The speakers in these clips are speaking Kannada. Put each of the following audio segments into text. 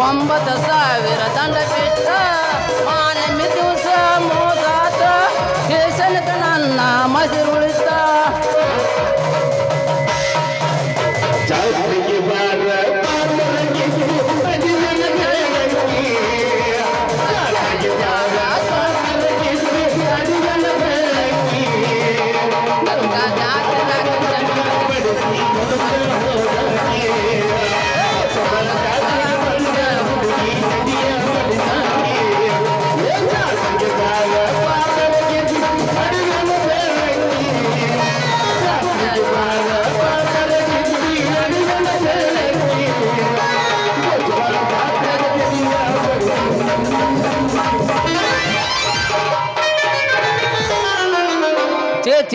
ಒಂಬತ್ತು ಸಾವಿರ ದಂಡ ಬಿಟ್ಟ ಮಾನಮಿ ದಿವಸ ಮೋಗಾತ ಕೇಸನಕ ನನ್ನ ಮಸಿರುಳಿತ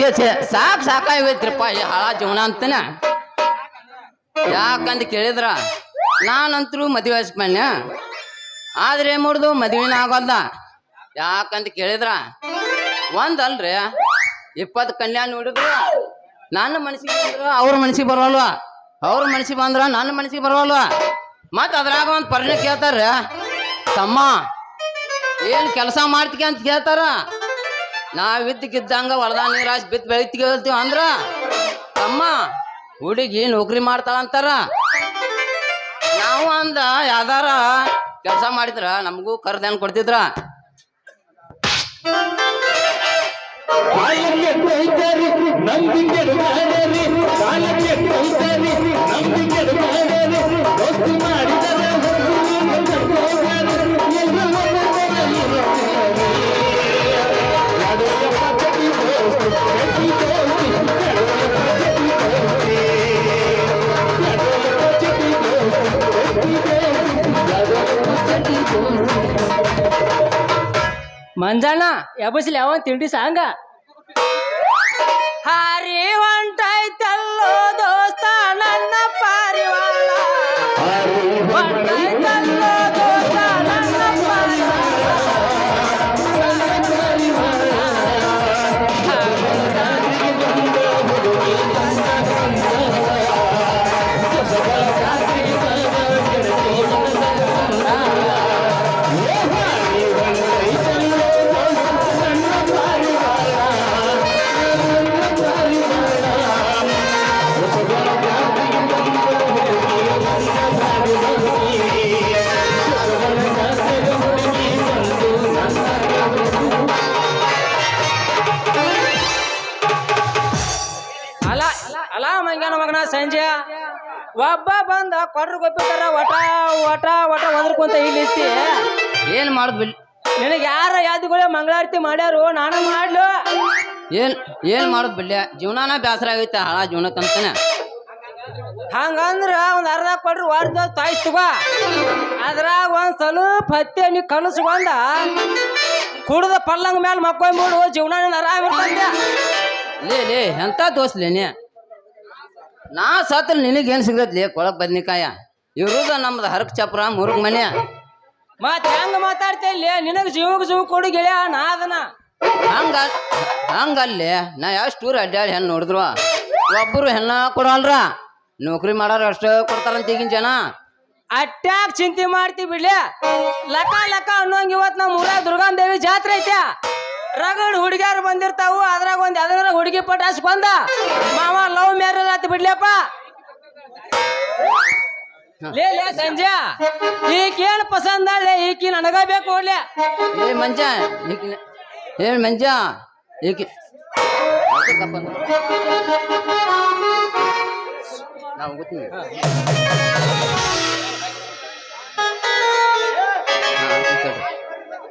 ಛೇ ಸಾಕ್ ಛೇ ಸಾಕು ಸಾಕಾಗೋಯ್ತ್ರಪ್ಪ ಈ ಹಾಳ ಜೀವನ ಅಂತನ. ಯಾಕಂತ ಕೇಳಿದ್ರ? ನಾನಂತರೂ ಮದುವೆ ಹಚ್ಕೊಂಡೆ ಆದ್ರೆ ಮಾಡುದು ಮದುವೆನ ಆಗೋಲ್ಲ. ಯಾಕಂತ ಕೇಳಿದ್ರ? ಒಂದಲ್ರಿ, ಇಪ್ಪತ್ತು ಕಲ್ಯಾಣ ನೋಡಿದ್ರು, ನನ್ನ ಮನಸ್ಸಿಗೆ ಬಂದ್ರ ಅವ್ರ ಮನಸ್ಸಿಗೆ ಬರೋಲ್ವ? ಅವ್ರ ಮನಸ್ಸಿಗೆ ಬಂದ್ರ ನನ್ನ ಮನಸ್ಸಿಗೆ ಬರೋಲ್ವ? ಮತ್ತೆ ಅದ್ರಾಗ ಒಂದ್ ಪರಿಣಯ ಕೇಳ್ತಾರ ತಮ್ಮ, ಏನು ಕೆಲಸ ಮಾಡ್ತೀಯ ಅಂತ ಕೇಳ್ತಾರ? ನಾವಿದ್ದಕ್ಕಿದ್ದಂಗ ಹೊಲದ ನೀರಾಸ್ ಬಿತ್ತು ಬೆಳಿತೀವಿ ಅಂದ್ರ? ತಮ್ಮ ಹುಡುಗಿ ನೌಕರಿ ಮಾಡ್ತಾಳ ಅಂತಾರ. ನಾವು ಅಂದ ಯಾವ್ದಾರ ಕೆಲಸ ಮಾಡಿದ್ರ ನಮಗೂ ಕರ್ದೇನ್ ಕೊಡ್ತಿದ್ರ? ನಂಬಿಕೆ ಮಂಜಣ್ಣ ಎಬಸ್ಲಿ ಯಾವ ತಿಂಡಿ ಸಾಂಗ ಹಾರಿ ಹೊಂಟೈತಲ್ಲೋ ದೋಸ್ತ ನನ್ನ ಪಾರಿವಾಳ ಹೊಂಟೈತಲ್ಲೋ ಏನ್ ಏನ್ ಮಾಡುದು ಬಿಲ್ಯ ಜೀವನಾನ ಬೇಸರ ಆಗೈತೆ ಹಾಳ ಜೀವನಕ್ಕಂತಾನೆ ಹಂಗಂದ್ರ ಒಂದ್ ಅರ್ಧ ಕೊಡ್ರಿ ವಾರದ ತಗೋ. ಅದ್ರಾಗ ಒಂದ್ ಸ್ವಲ್ಪ ಹತ್ತಿ ನೀ ಕಲಸ್ಕೊಂಡ ಕುಡ್ದ ಪಲ್ಲಂಗ ಮೇಲೆ ಮಕ್ಕೊಂಬಿಡು ಜೀವನ ನಿನ್ ಆರಾಮ್ ಲೇ ಲೇ ಎಂತ ದೋಸ್ಲೇನೆ ನಾ? ಸತ್ರ ನಿನಗೇನು ಸಿಗತ್ಲಿ ಕೊಳಕ್ ಬದ್ನಿಕಾಯ? ಇವ್ರದ ನಮ್ದು ಹರಕ್ ಚಪ್ರ ಮುರುಗ್ ಮನೆ. ಮತ್ ಹೆಂಗ ಮಾತಾಡ್ತಿಲ್ಲ ನಿನಗ್ ಜೀವಕ್ ಜೀವ ಕೊಡು ಗೆಳೆಯ ನಾ ಅದನ್ನ. ಹಂಗ ಹಂಗಲ್ಲಿ ನಾ ಎಷ್ಟು ಊರು ಅಡ್ಡಾಡಿ ಹೆಣ್ಣು ನೋಡಿದ್ರು. ಒಬ್ಬರು ಹೆಣ್ಣ ಕೊಡಲ್ರ. ನೌಕರಿ ಮಾಡೋರು ಅಷ್ಟೇ ಕೊಡ್ತಾರಂತ ಈಗಿನ ಜನ. ಅಟ್ಯಾಕ್ ಚಿಂತೆ ಮಾಡ್ತಿ ಬಿಡ್ಲಿ. ಲಕ ಲಕ ಅನ್ನೋಂಗ ಇವತ್ ನಮ್ಮ ಊರ ದುರ್ಗಾನ್ ದೇವಿ ಜಾತ್ರೆ ಐತೆ. ರಗಡ್ ಹುಡುಗಿಯಾರು ಬಂದಿರ್ತಾವು ಅದ್ರಾಗ ಒಂದ್ ಯಾವ್ದಾರ ಹುಡುಗಿ ಪಟಾಸ್ ಬಂದ. ಮಾವ ಲವ್ ಮ್ಯಾರೇಜ್ ಆತಿ ಬಿಡ್ಲಿಯಪ್ಪ ಲೇ ಲೇ ಸಂಜೆ. ಈಕೇನ್ ಪಸಂದ ಈಕಿ ನನಗ ಬೇಕು ಏ ಮಂಜ ಈಕಿನ ಏ ಮಂಜ ಈಕಿ ನಾವು ಗೊತ್ತೀನಿ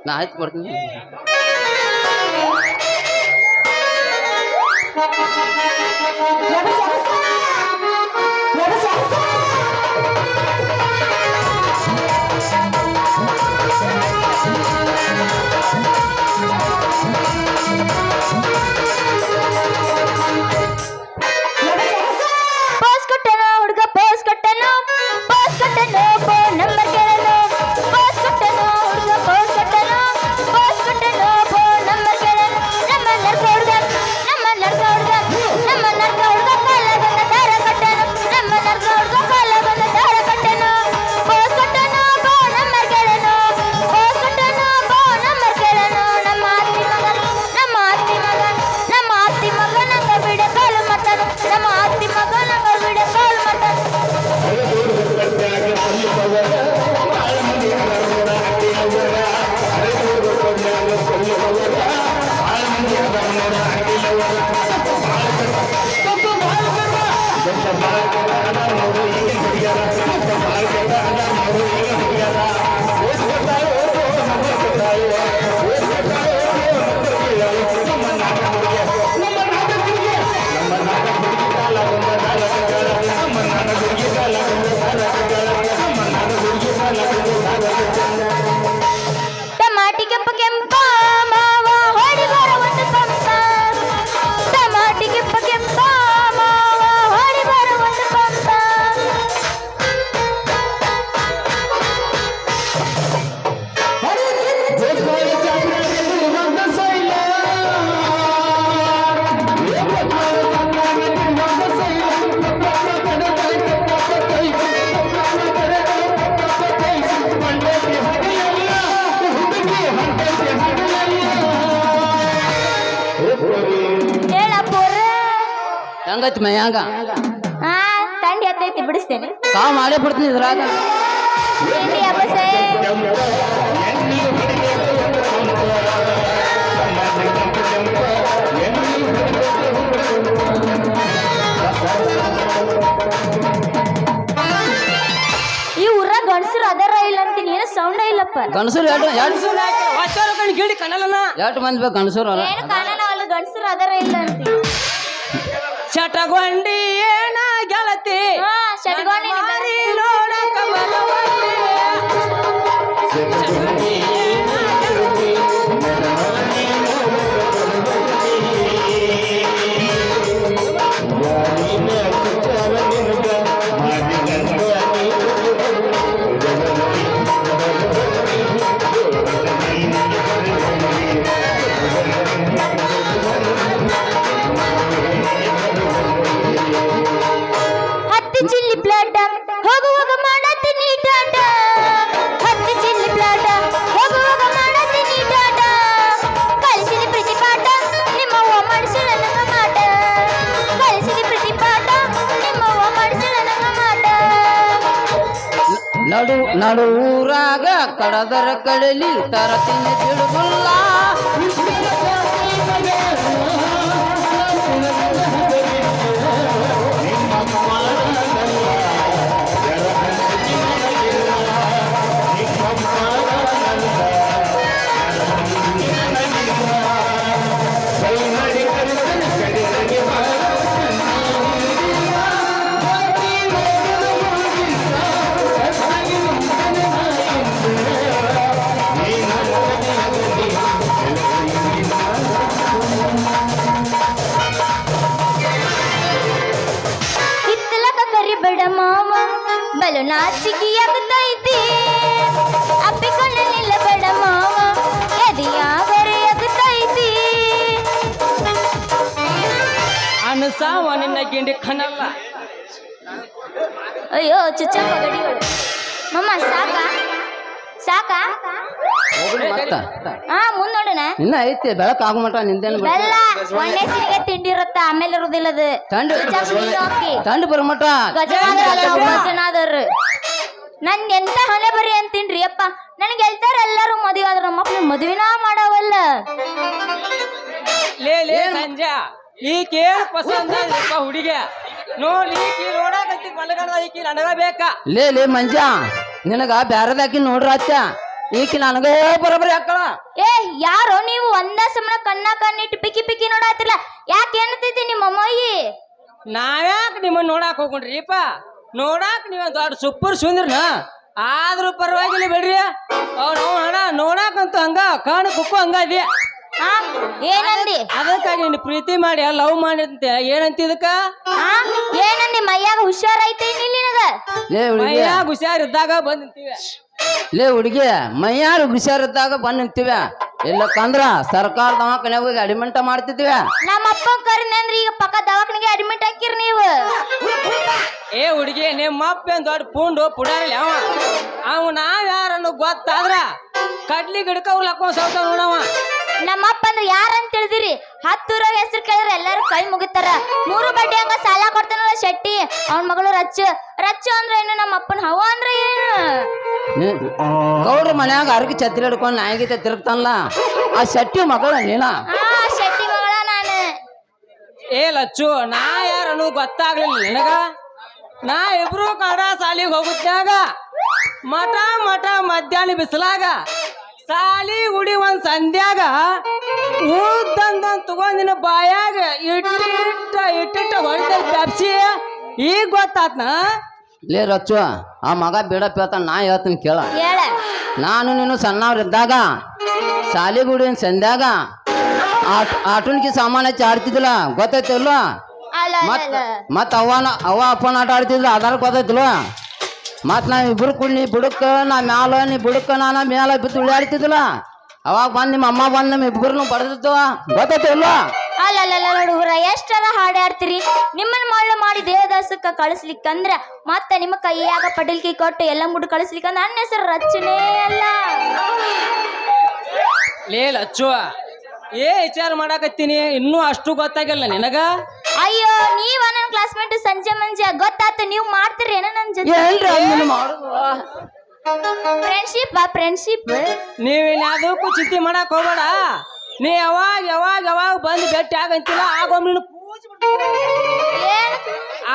ನಾ ಆಯ್ತು ಕೊಡ್ತೀನಿ ಪೋಸ್ ಹೆಂಗೈತಿ ಮೈಯಾಂಗ ಹಾ ತಂಡಿ ಹತ್ತೈತಿ ಬಿಡಿಸ್ತೇನೆ ಕಾವು ಮಾಡೇ ಬಿಡ್ತೀನಿ ಇದ್ರಾಗ ಏನ್ರಿ ಅಬ್ಬಸೆ ಈ ಊರ ಗಂಡಸರು ಅದರ ಇಲ್ಲ ಅಂತೀನಿ ಏನೋ ಸೌಂಡ ಇಲ್ಲಪ್ಪ ಗಣಸರು ಎರಡು ಎರಡು ಗಿಡಿ ಕಣ್ಣಲ್ಲನ ಎರಡು ಮಂದಿ ಬೇಕು ಗಣಸರು ಅಲ್ಲ ಏನು ಕಾಣಲ್ಲ ಗಂಡಸರು ಅದರ ಇಲ್ಲ ಅಂತೀನಿ ಚಟಗೊಂಡಿ ಏನ ಗೆಳತಿ? ನೋಡ ಶಟ್ಗೊಂಡಿ ಊರಾಗ ಕಡದರ ಕಡಲಿ ತರತೀನಿ ಬಿಡುಗುಲ್ಲ ಅಯ್ಯೋ ಚುಚ್ಚಪ್ಪ ಗಡಿಗಳು ಮಮ್ಮ ಸಾಕ? ಸಾಕ? ಮತ್ತ. ಹಾ ಮುಂದ್ ನೋಡೋಣ. ಇನ್ನ ಐತಿ ಬೆಳಕ ಆಗೋ ಮಟ ನಿಂದೇನು ಬೆಲ್ಲ ಒಳ್ಳೆ ಸಿರಿಗೆ ತಿಂಡಿ ಇರುತ್ತ? ಆಮೇಲೆ ಇರುದಿಲ್ಲ ಅದು ತಂಡ ತಂಡ ಬರೋ ಮಟ ಗಜನಾದರ್ ನನ್ ಎಂತ ಹೊಲೆ ಬರಿ ಅಂತೀನ್ರಿ ಅಪ್ಪ. ನನ್ಗೆ ಗೆಲ್ತಾರ ಎಲ್ಲರೂ ಮದುವೆ ಆದ್ರ ನಮ್ಮ ಅಪ್ಪನ ಮದುವಿನ ಮಾಡವಲ್ಲ. ಲೇ ಲೇ ಸಂಜಾ ಪಸಂದ ಹುಡುಗಿ ನೋಡಿ ಈಕಿ ನೋಡಕತ್ತಿ ಮಲಗಣ ಈಕಿ ನನಗ ಬೇಕಾ. ಲೇ ಲೇ ಮಂಜ ನಿನಗ ಬ್ಯಾರದಾಕಿ ನೋಡ್ರ ಅಚ್ಚ ಈಕಿ ನನಗ ಬರೋಬ್ಬರಿ ಹಾಕಳ ಏ ಯಾರೋ ನೀವು ಒಂದ ಸಮನ ಕಣ್ಣ ಕಣ್ಣಿಟ್ಟು ಪಿಕ್ಕಿ ಪಿಕ್ಕಿ ನೋಡತ್ತಿಲ್ಲ ಯಾಕೆ ಏನತ್ತಿದ್ದಿ ನಿಮ್ಮ ಅಮ್ಮಯ್ಯಿ ನಾವ್ಯಾಕ್ ನಿಮ್ಮನ್ನ ನೋಡಾಕ್ ಹೋಗ್ಕೊಂಡ್ರಿಪ್ಪ? ನೋಡಾಕ್ ನೀವ್ ದೊಡ್ಡ ಸೂಪರ್ ಸುಂದ್ರನ? ಆದ್ರೂ ಪರವಾಗಿಲ್ಲ ಬಿಡ್ರಿ. ಅವ್ನ ಹಣ ನೋಡಾಕಂತೂ ಹಂಗ ಕಣ್ಣು ಕುಕ್ಕು ಹಂಗ ಹಾ ಏನಂದಿ? ಅದಕ್ಕಾಗಿ ನಿನ್ನ ಪ್ರೀತಿ ಮಾಡಿ ಲವ್ ಮಾಡಿ ಅಂತ ಏನಂತ ಇದಕ್ಕ? ಹಾ ಏನಂದಿ? ಮೈಯಾಗ ಹುಷಾರೈತೆ ಲೇ ಹುಡುಗಿ. ಮೈಯಾಗ ಹುಷಾರಿದ್ದಾಗ ಬಂದ್ ನಿಂತೀವಿ. ಲೇ ಹುಡುಗಿ ಮೈಯಾರು ಹುಷಾರಿದ್ದಾಗ ಬಂದ್ ನಿಂತೀವ. ಇಲ್ಲಕ್ಕಂದ್ರ ಸರ್ಕಾರ ದವಾಖಾನೆ ಹೋಗಿ ಅಡಿಮೆಂಟ ಮಾಡ್ತಿದ್ವಿ. ನಮ್ಮ ಅಪ್ಪ ಕರೆದಂದ್ರೆ ಈಗ ಪಕ್ಕ ದವಾಖಾನಿಗೆ ಅಡ್ಮಿಟ್ ಹಾಕಿರ್ ನೀವು. ಏ ಹುಡುಗಿ ನಿಮ್ಮ ಅಪ್ಪ ಏನ್ ದೊಡ್ಡ ಪುಂಡು ಪುಡಾರಿಲ್ಲ ಅವ. ಅವ ನಾವ್ ಯಾರನ್ನು ಗೊತ್ತಾದ್ರ ಕಡ್ಲಿ ಗಿಡಕ ಹಾಕೊಂಡ್ ಸೌತ ನೋಡವ. ನಮ್ಮ ಅಪ್ಪ ಅಂದ್ರೆ ಯಾರಂತ ತಿಳಿದಿರಿ? ಹತ್ತು ರೂಪಾಯಿ ಹೆಸರು ಕೇಳಿದ್ರೆ ಎಲ್ಲಾರು ಕೈ ಮುಗಿತಾರ. ಮೂರು ಬಡ್ಡಿ ಹಂಗ ಸಾಲ ಕೊಡ್ತಾನಲ್ಲ ಶೆಟ್ಟಿ. ಅವನ್ ಮಗಳು ರಚ್ಚು. ರಚ್ಚು ಅಂದ್ರೆ ಏನು? ನಮ್ಮ ಅಪ್ಪನ ಹವ ಅಂದ್ರೆ ಏನು? ಗೌಡ್ರ ಮನ್ಯಾಗ ಅರ್ಗಿ ಛತ್ರಿ ಹಿಡ್ಕೊಂಡು ನಾಯಿಗೆ ತಿರುಗ್ತಾನಲ್ಲ ಆ ಶೆಟ್ಟಿ ಮಗಳ ನೀನ? ಆ ಶೆಟ್ಟಿ ಮಗಳ ನಾನು. ಏ ಲಚ್ಚು ನಾ ಯಾರನ್ನು ಗೊತ್ತಾಗ್ಲಿಲ್ಲ ನಿನಗ? ನಾ ಇಬ್ರು ಕನ್ನಡ ಸಾಲಿಗೆ ಹೋಗುತ್ತಾಗ ಮಠ ಮಠ ಮಧ್ಯಾಹ್ನ ಬಿಸಿಲಾಗ? ಸಾಲಿ ಗುಡಿ ಒಂದ್ ಸಂಧ್ಯಾಗ ಊದಂದನ್ ತಗೊಂಡಿನ ಬಾಯಾಗ ಇಟ್ಟಿಟ್ಟ ಇಟ್ಟಿಟ್ಟ ಹೊಡಿತ ಪೆಪ್ಸಿ ಈಗ ಗೊತ್ತಾತ್ನ? ಲೇ ರಚ್ಚು ಆ ಮಗ ಬೇಡ ಪೇತ ನಾ ಹೇಳ್ತೀನಿ ಕೇಳ. ಹೇಳ. ನಾನು ನೀನು ಸಣ್ಣವ್ರಿದ್ದಾಗ ಶಾಲಿಗುಡಿ ಸಂಧ್ಯಾಗ ಆಟ್ ಸಾಮಾನ್ಯ ಸಾಮಾನು ಹಚ್ಚಿ ಆಡ್ತಿದ್ದಿಲ್ಲ ಗೊತ್ತೈತಿಲ್ವ? ಮತ್ ಅವ್ವ ಮತ್ ಅವನ ಅವ ಅಪ್ಪನ ಆಟ ಆಡ್ತಿದ್ಲ ಅದಾರ ಗೊತ್ತೈತಿಲ್ವ? ಮತ್ ನಾವ್ ಇಬ್ರು ಕೂಡ ನೀ ಬುಡಕ್ಕ ನಾ ಮ್ಯಾಲ ನೀ ಬುಡಕ್ಕ ನಾನು ಮ್ಯಾಲ ಬಿದ್ದು ಉಳಿಯಾಡ್ತಿದ್ದಿಲ್ಲ. ಅವಾಗ ಬಂದು ನಿಮ್ಮ ಅಮ್ಮ ಬಂದು ನಮ್ಮ ಇಬ್ಬರನ್ನು ಬಡದಿದ್ದು. ಗೊತ್ತೈತಿಲ್ವ ಅಲ್ಲ ಅಲ್ಲ ಅಲ್ಲ ಹುಡುಗರ ಎಷ್ಟರ ಹಾಡಾಡ್ತೀರಿ ನಿಮ್ಮನ್ನ ಮಳ್ಳ ಮಾಡಿ ದೇವದಾಸಕ್ಕ ಕಳಿಸ್ಲಿಕ್ಕಂದ್ರ ಮತ್ತೆ ನಿಮ್ಮ ಕೈಯಾಗ ಪಟಲ್ಕಿ ಕೊಟ್ಟು ಎಲ್ಲ ಮುಟ್ಟು ಕಳಿಸ್ಲಿಕ್ಕಂದ್ರೆ ನನ್ನ ಹೆಸರು ರಚನೆ ಅಲ್ಲ. ಲೇ ಲಚ್ಚು ಏ ವಿಚಾರ ಮಾಡಾಕತ್ತೀನಿ ಇನ್ನೂ ಅಷ್ಟು ಗೊತ್ತಾಗಿಲ್ಲ ನಿನಗ? ಅಯ್ಯೋ ನೀವ ನನ್ನ ಕ್ಲಾಸ್ಮೇಟ್ ಸಂಜೆ ಮಂಜೆ ಗೊತ್ತಾತು ನೀವು ಮಾಡ್ತೀರಿ ಏನೋ ನನ್ ಜೊತೆ? ಏನ್ರಿ ಅದನ್ನ ಮಾಡುದು ಫ್ರೆಂಡ್ಶಿಪ್ ಫ್ರೆಂಡ್ಶಿಪ್ ನೀವ್ ಯಾವುದಕ್ಕೂ ಚಿಂತೆ ಮಾಡಕ್ ಹೋಗ್ಬೇಡ. ನೀ ಯಾವಾಗ ಯಾವಾಗ ಯಾವಾಗ ಬಂದು ಭೇಟಿ ಆಗಂತಿಲ್ಲ ಆಗೊಮ್ಮೆ ನೀನು ಪೂಜ್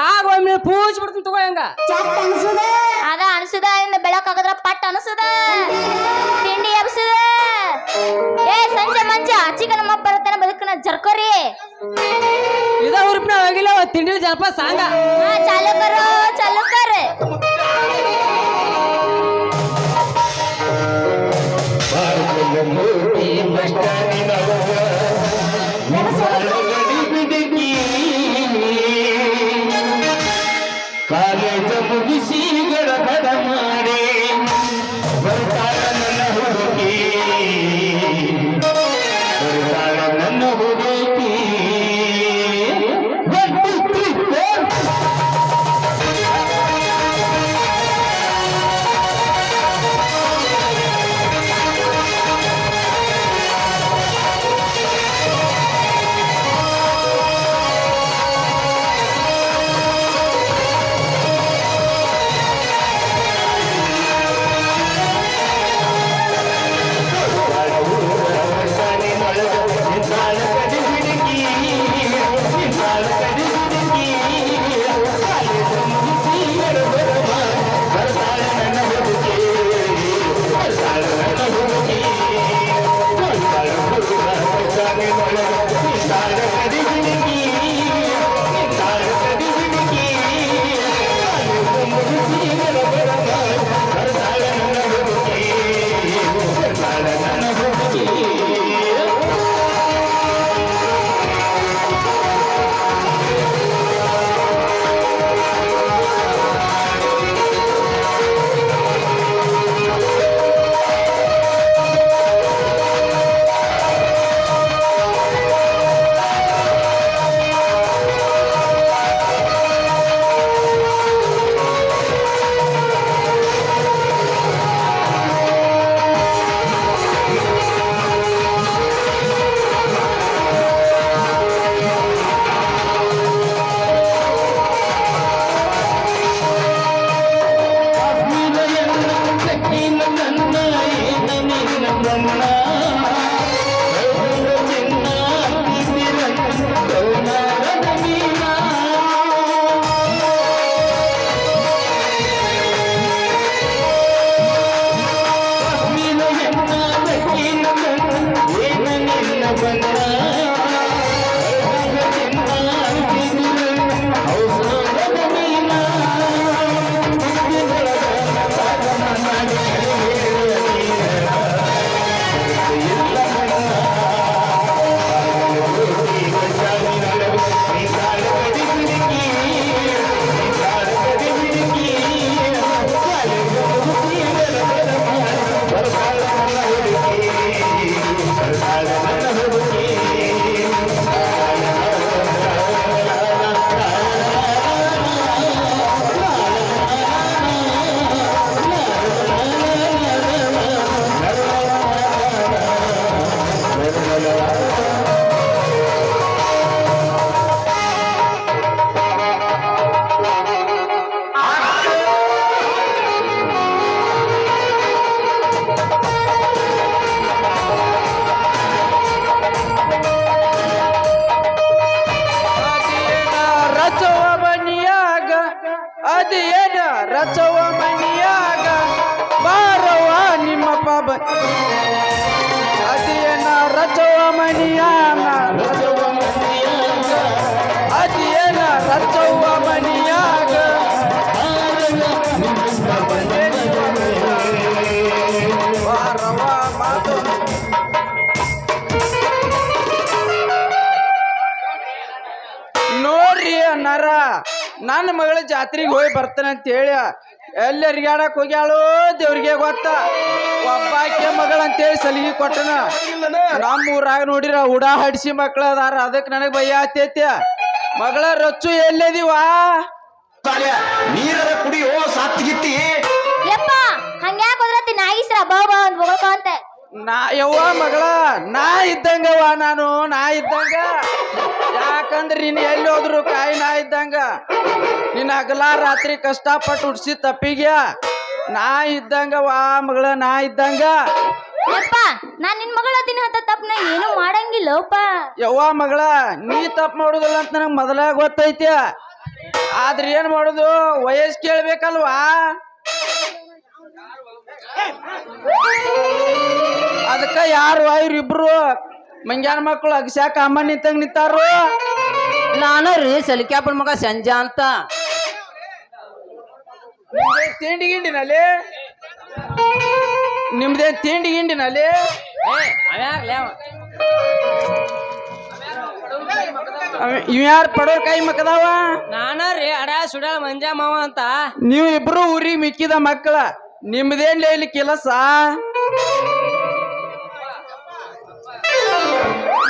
ಆಗೊಮ್ಮೆ ಪೂಜ್ ಬಿಡ್ತೀನಿ ತಗೋ ಹೆಂಗ. ಅದ ಅನ್ಸುದ ಇಂದ ಬೆಳಕಾಗದ್ರ ಪಟ್ ಅನ್ಸುದ. ತಿಂಡಿ ಎಬ್ಸುದ? ಏ ಸಂಜೆ ಮಂಜ ಚಿಕ್ಕ ನಮ್ಮಪ್ಪ ಬರುತ್ತಾನೆ ಬದುಕನ ಜರ್ಕೋರಿ. ಇದ ಹುರುಪ್ನ ಹೋಗಿಲ್ಲ ತಿಂಡಿ ಜಲಪ ಸಾಂಗ. ಹಾ ಚಾಲು ಕರೋ ಚಾಲು ಕರ್ ನೋಡ್ರಿ ನರ ನನ್ನ ಮಗಳ ಜಾತ್ರೆಗೆ ಹೋಗಿ ಬರ್ತಾನೆ ಅಂತ ಹೇಳಿ ಎಲ್ಲಿ ಅರಿಗಾಡಕ್ ಹೋಗ್ಯಾಳು ದೇವ್ರಿಗೆ ಗೊತ್ತ. ಒಬ್ಬಾಕೆ ಮಗಳ ಅಂತೇಳಿ ಸಲಿಗೆ ಕೊಟ್ಟನ. ನಮ್ಮ ಊರಾಗ ನೋಡಿರ ಉಡಾ ಹಡ್ಸಿ ಮಕ್ಳ ಅದಾರ. ಅದಕ್ಕೆ ನನಗೆ ಭಯ ಆತೈತಿ ಮಗಳ ರೊಚ್ಚು ಎಲ್ಲದಿವಾ? ನೀರ ಕುಡಿಯೋ ಸಾತ್ಗಿತ್ತಿ. ಯಪ್ಪ ಹಂಗ್ಯಾಕ್ ಹೋದ್ರತಿ ನಾಯಿಸ್ರ ಬಾ ಬಾ ಅಂತ ಅಂತ. ನಾ ಯವ್ವ ಮಗಳ ನಾ ಇದ್ದಂಗವ್ವ ನಾನು ನಾ ಇದ್ದಂಗ. ಯಾಕಂದ್ರೆ ನೀನು ಎಲ್ಲಿ ಹೋದ್ರು ಕಾಯಿ ನಾ ಇದ್ದಂಗ. ನಿನ್ನ ಹಗಲ ರಾತ್ರಿ ಕಷ್ಟಪಟ್ಟು ಉಡ್ಸಿ ತಪ್ಪಿಗೆ. ನಾ ಇದ್ದಂಗವ್ವ ಮಗಳ ನಾ ಇದ್ದಂಗ. ಯಪ್ಪ ನಾನ್ ನಿನ್ ಮಗಳ ದಿನ ಅಂತ ತಪ್ಪ ನಾ ಏನು ಮಾಡಂಗಿಲ್ಲಪ್ಪ. ಯವ್ವ ಮಗಳ ನೀ ತಪ್ಪು ಮಾಡುದಿಲ್ಲ ಅಂತ ನನಗೆ ಮೊದಲ ಗೊತ್ತೈತಿ. ಆದ್ರೆ ಏನ್ ಮಾಡೋದು? ವಯಸ್ಸು ಕೇಳ್ಬೇಕಲ್ವಾ? ಅದಕ್ಕ ಯಾರು ಇವ್ರಿಬ್ರು ಮಂಜಾನ ಮಕ್ಕಳು ಅಗಸ್ಯಾಕ ಅಮ್ಮ ನಿಂತಂಗ ನಿಂತಾರು? ನಾನು ರೀ ಸಲಿಕ್ಯಾಪನ ಮಗ ಸಂಜಾ ಅಂತ. ತಿಂಡಿ ಗಿಂಡಿನಲ್ಲಿ? ನಿಮ್ದೇ ತಿಂಡಿ ಗಿಂಡಿನಲ್ಲಿ? ಇವ್ ಯಾರು ಪಡೋರ್ ಕೈ ಮಕ್ಕದವ? ನಾನ ರೀ ಅಡ ಸುಡ ಮಂಜಾ ಮಾವ ಅಂತ. ನೀವು ಇಬ್ರು ಊರಿಗೆ ಮಿಕ್ಕಿದ ಮಕ್ಕಳ. ನಿಮ್ದೇನ್ ಲೈಲಿ ಕೆಲಸ?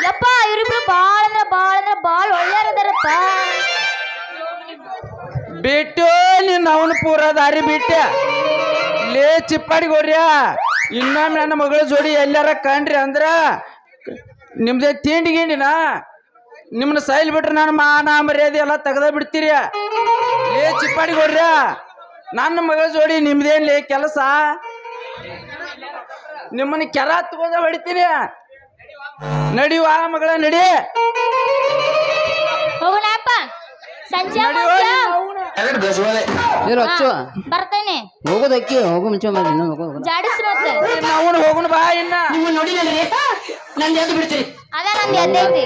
ಯಪ್ಪ ಇವರಿಬ್ರು ಬಾಳ ಅಂದ್ರ ಬಾಳ ಅಂದ್ರ ಬಾಳ ಬಿಟ್ಟು ನೀನ್ ಅವನ ಪೂರ ದಾರಿ ಬಿಟ್ಟೆ. ಲೇ ಚಿಪ್ಪಾಡಿ ಗೊರ್ಯ ಇನ್ನೊಮ್ಮೆ ನನ್ನ ಮಗಳ ಜೋಡಿ ಎಲ್ಲಾರ ಕಂಡ್ರಿ ಅಂದ್ರ ನಿಮ್ದೇ ತಿಂಡಿ ಗಿಂಡಿನ? ನಿಮ್ಮನ್ನ ಸೈಲ್ ಬಿಟ್ರೆ ನಾನು ಮಾನ ಮರ್ಯಾದೆ ಎಲ್ಲ ತೆಗ್ದ ಬಿಡ್ತೀರಿ. ಲೇ ಚಿಪ್ಪಾಡಿ ಗೊರ್ಯ ನನ್ನ ಮಗಳ ಜೋಡಿ ನಿಮ್ದೇನ್ಲಿ ಕೆಲಸ? ನಿಮ್ಮನ್ನ ಕೆರ ತಗೊಂಡ ಹೊಡಿತೀನಿ. ನಡಿವ ಮಗಳ ನಡಿ. ಹೋಗೋಣಪ್ಪ ಸಂಜೆ ಇರು ಅಚ್ಚು ಬರ್ತೇನೆ. ಹೋಗೋದಕ್ಕಿ ಹೋಗು ಮುಂಚೆ ಮಾಡಿ ಇನ್ನೊಂದು ಹೋಗು, ಹೋಗು. ಜಾಡಿಸ್ ಮತ್ತೆ. ನಾವು ಹೋಗೋಣ ಬಾ ಇನ್ನ. ನಂದು ಎದ್ದು ಬಿಡ್ತೀರಿ. ಅದ ನಂದು ಎದ್ದೈತಿ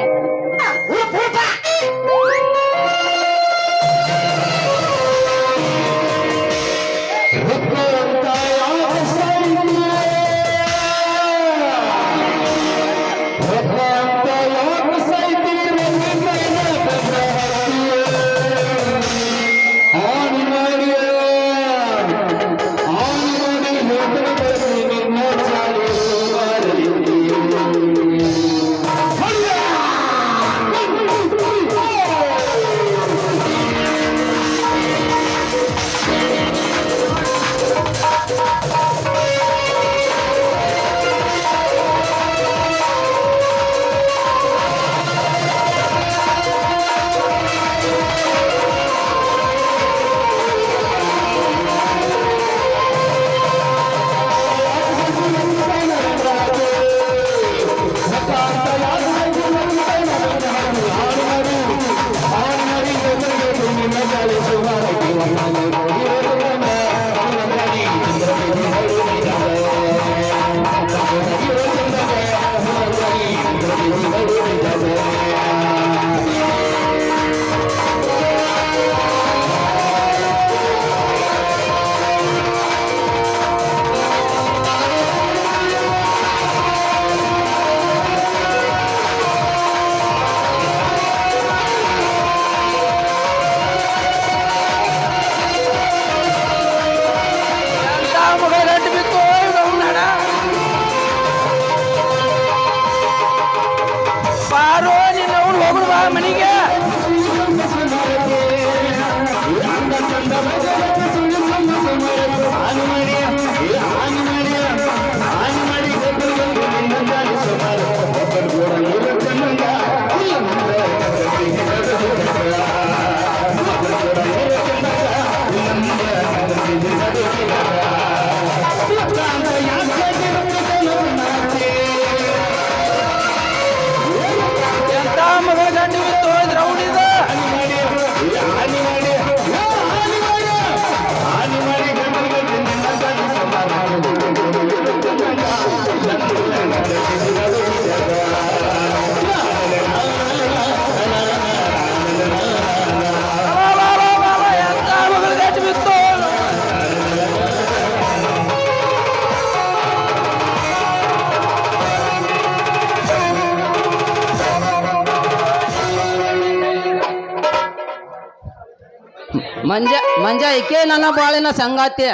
ಮಂಜ ಮಂಜ ಈಕೆ ನನ್ನ ಬಾಳಿನ ಸಂಗಾತಿ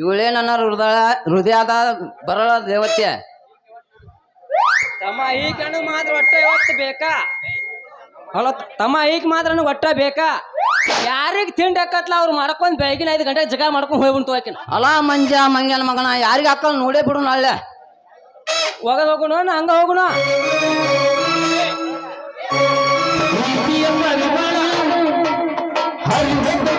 ಇವಳೇ ನನ್ನ ಹೃದಯ ಹೃದಯದ ಬರಳ ದೇವತೆ ತಮ್ಮ ಈಗ ಮಾತ್ರ ಒಟ್ಟ ಇವತ್ತು ಬೇಕಾ ಹೊಲ ತಮ್ಮ ಈಗ ಮಾತ್ರ ಒಟ್ಟ ಬೇಕಾ ಯಾರಿಗೆ ತಿಂಡಿ ಹಾಕತ್ಲ ಅವ್ರು ಮಾಡ್ಕೊಂಡ್ ಬೆಳಗಿನ ಐದು ಗಂಟೆ ಜಗ ಮಾಡ್ಕೊಂಡು ಹೋಗ್ಬಿಟ್ಟು ಆಕಿನ ಅಲಾ ಮಂಜ ಮಂಗ್ಯನ ಮಗನ ಯಾರಿಗೆ ಹಾಕಲ್ ನೋಡೇ ಬಿಡು ನಾಳೆ ಹೋಗದ್ ಹೋಗುಣ ಹಂಗ ಹೋಗುಣ அறிவந்த